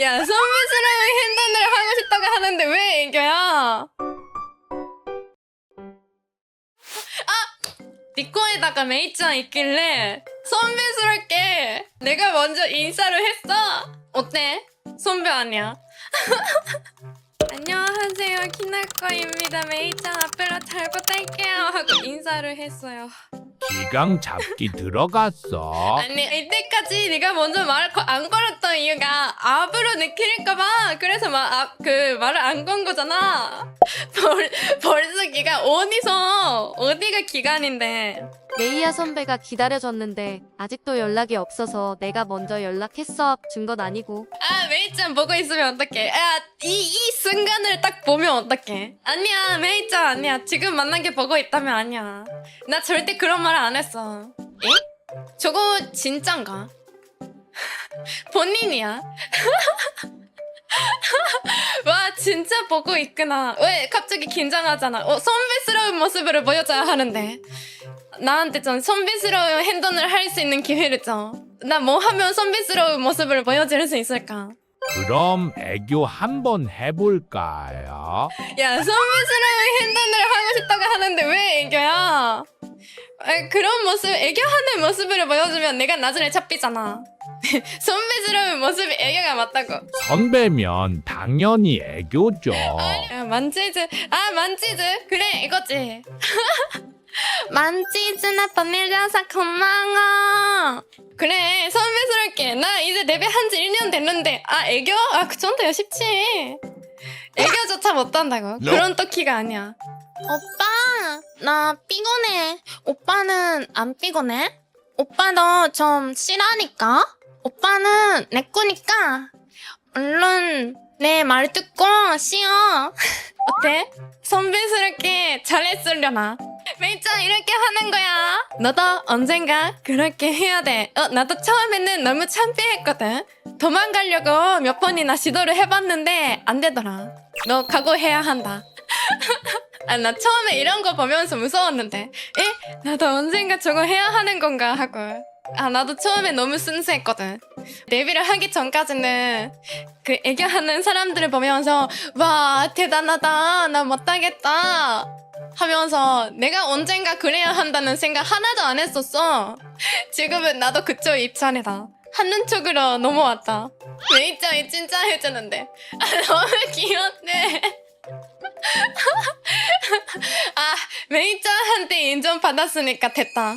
야, 선배스러운 핸드를 하고 싶다고 하는데 왜 애교야? 아! 니 거에다가 메이짱 있길래 선배스럽게 내가 먼저 인사를 했어. 어때? 선배 아니야? 안녕하세요. 키나코입니다. 메이짱 앞으로 잘 부탁할게요. 하고 인사를 했어요. 기강 잡기 들어갔어. 아니 이때까지 네가 먼저 거- 안 걸었던 이유가 앞으로 느낄까봐 그래서 막 그 말을 안 건 거잖아. 벌 벌써 기간 어디서 어디가 기간인데? 메이야 선배가 기다려줬는데 아직도 연락이 없어서 내가 먼저 연락했어 준 건 아니고 아 메이짱 보고 있으면 어떡해? 야이이 순간을 딱 보면 어떡해? 아니야 메이짱 아니야 지금 만난 게 보고 있다면 아니야. 나 절대 그런 말 안 했어. 에? 저거 진짠가? 본인이야. 와 진짜 보고 있구나. 왜 갑자기 긴장하잖아. 어, 선배스러운 모습을 보여줘야 하는데. 나한테 좀 선배스러운 행동을 할 수 있는 기회를 줘. 나 뭐 하면 선배스러운 모습을 보여줄 수 있을까? 그럼 애교 한번 해볼까요? 야 선배스러운 행동을 하고 싶다고 하는데 왜 애교야? 아, 그런 모습, 애교하는 모습을 보여주면 내가 나중에 잡히잖아. 선배스러운 모습이 애교가 맞다고. 선배면 당연히 애교죠. 야, 만치즈. 아, 만치즈. 그래, 이거지. 만치즈나 보내줘서 고마워. 그래, 선배스럽게. 나 이제 데뷔 한 지 1년 됐는데. 아, 애교? 아, 그 정도야 쉽지. 애교조차 못한다고. 그런 또 키가 아니야. 오빠, 나 피곤해. 오빠는 안 피곤해? 오빠도 좀 싫어하니까? 오빠는 내 거니까. 얼른 내 말 듣고 쉬어. 어때? 선배스럽게 잘했으려나? 메이짱 이렇게 하는 거야. 너도 언젠가 그렇게 해야 돼. 어, 나도 처음에는 너무 창피했거든. 도망가려고 몇 번이나 시도를 해봤는데 안 되더라. 너 각오해야 한다. 아, 나 처음에 이런 거 보면서 무서웠는데. 에? 나도 언젠가 저거 해야 하는 건가 하고. 아, 나도 처음에 너무 순수했거든. 데뷔를 하기 전까지는 그 애교하는 사람들을 보면서 와 대단하다. 나 못하겠다. 하면서 내가 언젠가 그래야 한다는 생각 하나도 안 했었어. 지금은 나도 그쪽 입장이다. 하는 쪽으로 넘어왔다. 메이짱이 진짜 해주는데. 아 너무 귀엽네. 아 메이짱한테 인정 받았으니까 됐다